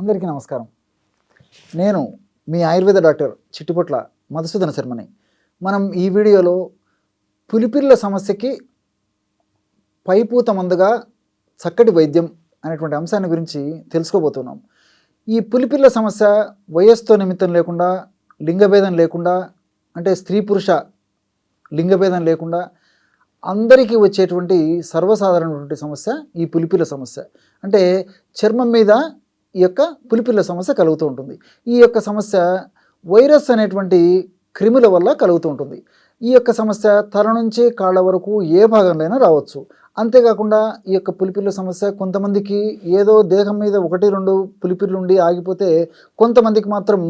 అందరికీ నమస్కారం. నేను మీ ఆయుర్వేద డాక్టర్ చిట్టిపొట్ల మధుసూదన శర్మని. మనం ఈ వీడియోలో పులిపిల్ల సమస్యకి పైపూత మందుగా చక్కటి వైద్యం అనేటువంటి అంశాన్ని గురించి తెలుసుకోబోతున్నాం. ఈ పులిపిల్ల సమస్య వయస్సుతో నిమిత్తం లేకుండా లింగభేదం లేకుండా అంటే స్త్రీ పురుష లింగభేదం లేకుండా అందరికీ వచ్చేటువంటి సర్వసాధారణటువంటి సమస్య ఈ పులిపిల్ల సమస్య. అంటే చర్మం మీద ఈ యొక్క పులిపిల్ల సమస్య కలుగుతూ ఉంటుంది. ఈ యొక్క సమస్య వైరస్ అనేటువంటి క్రిముల వల్ల కలుగుతూ ఉంటుంది. ఈ యొక్క సమస్య తల నుంచి కాళ్ళ వరకు ఏ భాగంలోనైనా రావచ్చు. అంతేకాకుండా ఈ యొక్క పులిపిల్ల సమస్య కొంతమందికి ఏదో దేహం మీద ఒకటి రెండు పులిపిల్లు ఉండి ఆగిపోతే కొంతమందికి మాత్రం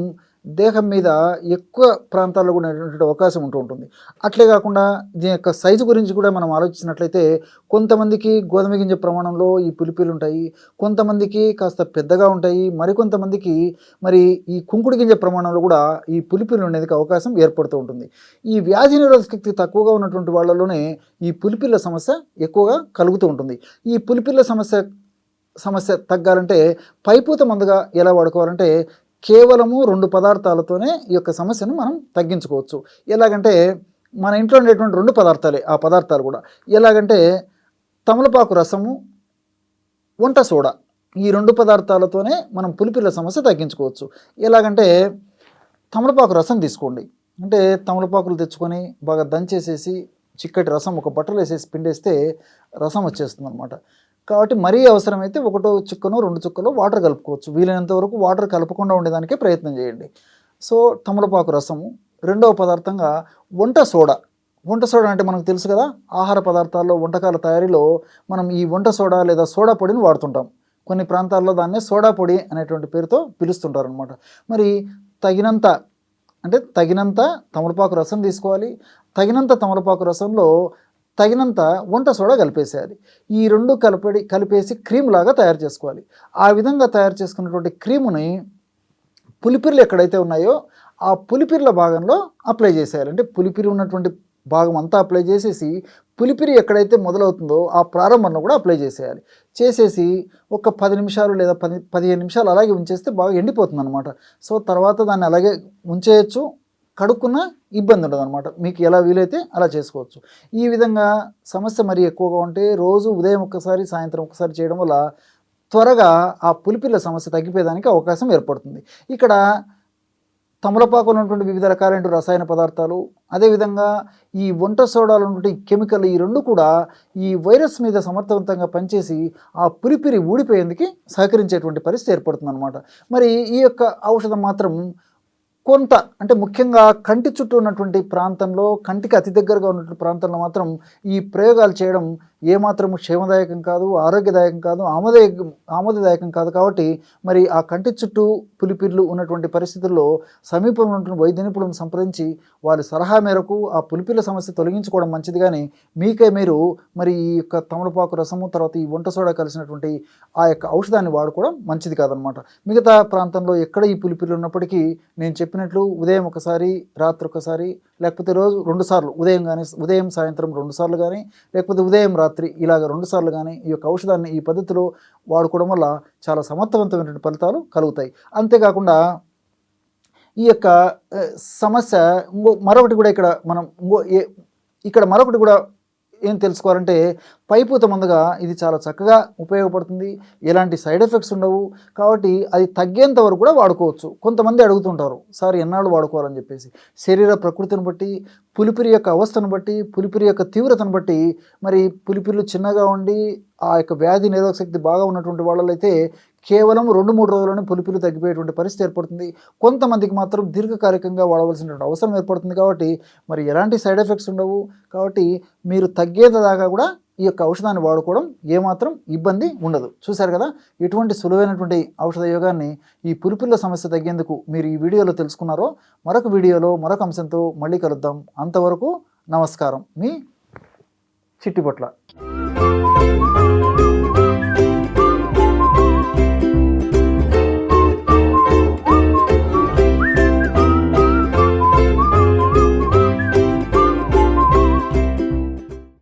దేహం మీద ఎక్కువ ప్రాంతాల్లో కూడా ఉండేటువంటి అవకాశం ఉంటూ ఉంటుంది. అట్లే కాకుండా దీని యొక్క సైజు గురించి కూడా మనం ఆలోచించినట్లయితే కొంతమందికి గోధుమ గింజ ప్రమాణంలో ఈ పులిపిలు ఉంటాయి కొంతమందికి కాస్త పెద్దగా ఉంటాయి మరికొంతమందికి మరి ఈ కుంకుడు గింజ ప్రమాణంలో కూడా ఈ పులిపిలు ఉండేందుకు అవకాశం ఏర్పడుతూ ఉంటుంది. ఈ వ్యాధి నిరోధక శక్తి తక్కువగా ఉన్నటువంటి వాళ్ళలోనే ఈ పులిపిల్ల సమస్య ఎక్కువగా కలుగుతూ ఉంటుంది. ఈ పులిపిల్ల సమస్య సమస్య తగ్గాలంటే పైపూత మందుగా ఎలా వాడుకోవాలంటే కేవలము రెండు పదార్థాలతోనే ఈ యొక్క సమస్యను మనం తగ్గించుకోవచ్చు. ఎలాగంటే మన ఇంట్లో ఉండేటువంటి రెండు పదార్థాలే ఆ పదార్థాలు కూడా. ఎలాగంటే తమలపాకు రసము వంట సోడా ఈ రెండు పదార్థాలతోనే మనం పులిపిల్ల సమస్య తగ్గించుకోవచ్చు. ఎలాగంటే తమలపాకు రసం తీసుకోండి. అంటే తమలపాకులు తెచ్చుకొని బాగా దంచేసేసి చిక్కటి రసం ఒక బట్టలు వేసేసి పిండేస్తే రసం వచ్చేస్తుంది అనమాట కాబట్టి మరీ అవసరమైతే ఒకటో చుక్కనో రెండు చుక్కలో వాటర్ కలుపుకోవచ్చు. వీలైనంత వరకు వాటర్ కలపకుండా ఉండేదానికే ప్రయత్నం చేయండి. సో తమలపాకు రసము. రెండవ పదార్థంగా వంట సోడా. వంట సోడా అంటే మనకు తెలుసు కదా ఆహార పదార్థాల్లో వంటకాల తయారీలో మనం ఈ వంట సోడా లేదా సోడా పొడిని వాడుతుంటాం. కొన్ని ప్రాంతాల్లో దాన్ని సోడా పొడి అనేటువంటి పేరుతో పిలుస్తుంటారు అనమాట మరి తగినంత అంటే తగినంత తమలపాకు రసం తీసుకోవాలి. తగినంత తమలపాకు రసంలో తగినంత వంట సోడా కలిపేసేయాలి. ఈ రెండు కలిపడి కలిపేసి క్రీమ్ లాగా తయారు చేసుకోవాలి. ఆ విధంగా తయారు చేసుకున్నటువంటి క్రీముని పులిపిర్లు ఎక్కడైతే ఉన్నాయో ఆ పులిపిర్ల భాగంలో అప్లై చేసేయాలి. అంటే పులిపిరి ఉన్నటువంటి భాగం అంతా అప్లై చేసేసి పులిపిరి ఎక్కడైతే మొదలవుతుందో ఆ ప్రారంభంలో కూడా అప్లై చేసేయాలి. చేసేసి ఒక పది నిమిషాలు లేదా పది పదిహేను నిమిషాలు అలాగే ఉంచేస్తే బాగా ఎండిపోతుంది అనమాట సో తర్వాత దాన్ని అలాగే ఉంచేయచ్చు. కడుక్కున్న ఇబ్బంది ఉండదు అనమాట మీకు ఎలా వీలైతే అలా చేసుకోవచ్చు. ఈ విధంగా సమస్య మరీ ఎక్కువగా ఉంటే రోజు ఉదయం ఒక్కసారి సాయంత్రం ఒక్కసారి చేయడం వల్ల త్వరగా ఆ పులిపిల్ల సమస్య తగ్గిపోయేదానికి అవకాశం ఏర్పడుతుంది. ఇక్కడ తమలపాకులు ఉన్నటువంటి వివిధ రకాలైన రసాయన పదార్థాలు అదేవిధంగా ఈ వంట సోడాలు ఉన్నటువంటి కెమికల్ ఈ రెండు కూడా ఈ వైరస్ మీద సమర్థవంతంగా పనిచేసి ఆ పులిపిరి ఊడిపోయేందుకు సహకరించేటువంటి పరిస్థితి ఏర్పడుతుంది అనమాట మరి ఈ యొక్క ఔషధం మాత్రం కొంత అంటే ముఖ్యంగా కంటి చుట్టూ ఉన్నటువంటి ప్రాంతంలో కంటికి అతి దగ్గరగా ఉన్నటువంటి ప్రాంతంలో మాత్రం ఈ ప్రయోగాలు చేయడం ఏమాత్రము క్షేమదాయకం కాదు ఆరోగ్యదాయకం కాదు ఆమోదయ ఆమోదదాయకం కాదు కాబట్టి మరి ఆ కంటి చుట్టూ పులిపిర్లు ఉన్నటువంటి పరిస్థితుల్లో సమీపంలో ఉన్నటువంటి వైద్య నిపుణులను సంప్రదించి వారి సలహా మేరకు ఆ పులిపిర్ల సమస్య తొలగించుకోవడం మంచిది కానీ మీకే మీరు మరి ఈ యొక్క తమలపాకు రసము తర్వాత ఈ వంట సోడా కలిసినటువంటి ఆ యొక్క ఔషధాన్ని వాడుకోవడం మంచిది కాదనమాట మిగతా ప్రాంతంలో ఎక్కడ ఈ పులిపిర్లు ఉన్నప్పటికీ నేను చెప్పినట్లు ఉదయం ఒకసారి రాత్రి ఒకసారి లేకపోతే రోజు రెండు సార్లు ఉదయం కానీ ఉదయం సాయంత్రం రెండు సార్లు కానీ లేకపోతే ఉదయం రాత్రి ఇలాగ రెండు సార్లు కానీ ఈ యొక్క ఔషధాన్ని ఈ పద్ధతిలో వాడుకోవడం వల్ల చాలా సమర్థవంతమైనటువంటి ఫలితాలు కలుగుతాయి. అంతేకాకుండా ఈ యొక్క సమస్య ఇంకో మరొకటి కూడా ఇక్కడ మనం ఇంకో ఇక్కడ మరొకటి కూడా ఏం తెలుసుకోవాలంటే పైపూత ముందుగా ఇది చాలా చక్కగా ఉపయోగపడుతుంది. ఎలాంటి సైడ్ ఎఫెక్ట్స్ ఉండవు. కాబట్టి అది తగ్గేంత వరకు కూడా వాడుకోవచ్చు. కొంతమంది అడుగుతుంటారు సార్ ఎన్నాళ్ళు వాడుకోవాలని చెప్పేసి? శరీర ప్రకృతిని బట్టి పులిపిరి యొక్క అవస్థను బట్టి పులిపిరి యొక్క తీవ్రతను బట్టి మరి పులిపిరులు చిన్నగా ఉండి ఆ యొక్క వ్యాధి నిరోధక శక్తి బాగా ఉన్నటువంటి వాళ్ళైతే కేవలం రెండు మూడు రోజుల్లోనే పులిపిలు తగ్గిపోయేటువంటి పరిస్థితి ఏర్పడుతుంది. కొంతమందికి మాత్రం దీర్ఘకాలికంగా వాడవలసినటువంటి అవసరం ఏర్పడుతుంది కాబట్టి మరి ఎలాంటి సైడ్ ఎఫెక్ట్స్ ఉండవు. కాబట్టి మీరు తగ్గేదాకా కూడా ఈ యొక్క ఔషధాన్ని వాడుకోవడం ఏమాత్రం ఇబ్బంది ఉండదు. చూశారు కదా? ఎటువంటి సులువైనటువంటి ఔషధ యోగాన్ని ఈ పులిపిల్ల సమస్య తగ్గేందుకు మీరు ఈ వీడియోలో తెలుసుకున్నారో మరొక వీడియోలో మరొక అంశంతో మళ్ళీ కలుద్దాం. అంతవరకు నమస్కారం. మీ చిట్టిపొట్ల.